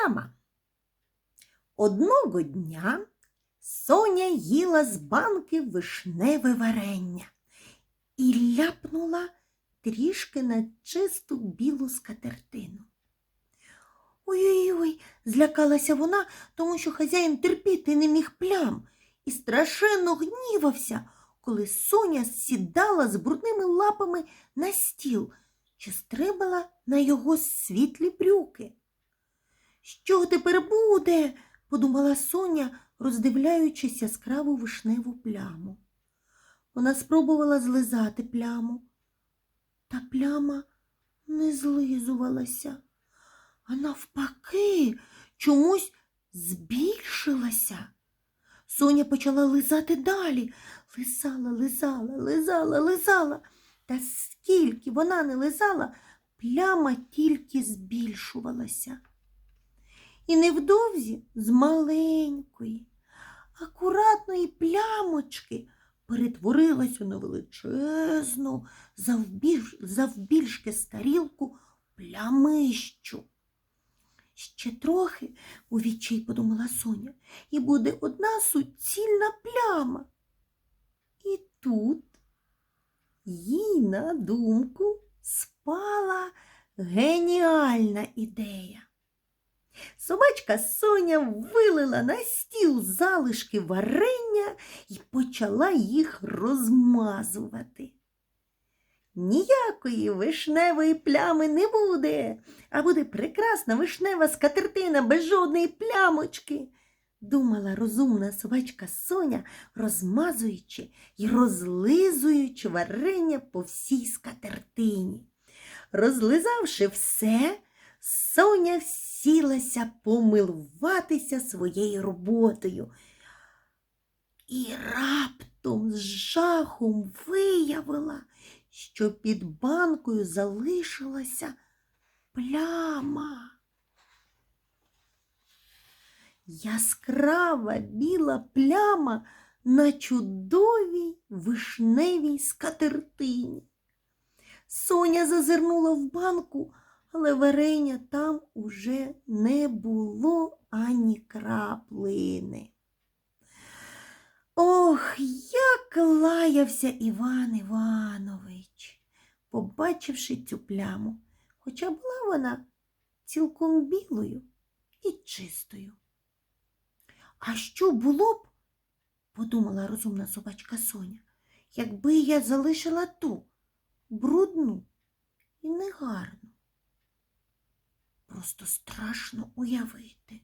пляма. Одного дня Соня їла з банки вишневе варення і ляпнула трішки на чисту білу скатертину. Ой-ой-ой, злякалася вона, тому що хазяїн терпіти не міг плям і страшенно гнівався, коли Соня сідала з брудними лапами на стіл чи стрибала на його світлі брюки. Що тепер буде? подумала Соня, роздивляючись яскраву вишневу пляму. Вона спробувала злизати пляму, та пляма не злизувалася, а навпаки, чомусь збільшилася. Соня почала лизати далі, лизала, лизала, лизала, лизала. Та скільки вона не лизала, пляма тільки збільшувалася. І невдовзі з маленької, акуратної плямочки перетворилася на величезну, завбільш, завбільшки старілку плямищу. Ще трохи, у відчай подумала Соня, і буде одна суцільна пляма. І тут їй на думку спала геніальна ідея. Собачка Соня вилила на стіл залишки варення і почала їх розмазувати. Ніякої вишневої плями не буде, а буде прекрасна вишнева скатертина без жодної плямочки, думала розумна собачка Соня, розмазуючи і розлизуючи варення по всій скатертині. Розлизавши все, Соня сілася помилуватися своєю роботою. І раптом з жахом виявила, що під банкою залишилася пляма. Яскрава біла пляма на чудовій вишневій скатертині. Соня зазирнула в банку, але варення там уже не було ані краплини. Ох, як лаявся Іван Іванович, побачивши цю пляму, хоча була вона цілком білою і чистою. А що було б, подумала розумна собачка Соня, якби я залишила ту брудну і негарну просто страшно уявити.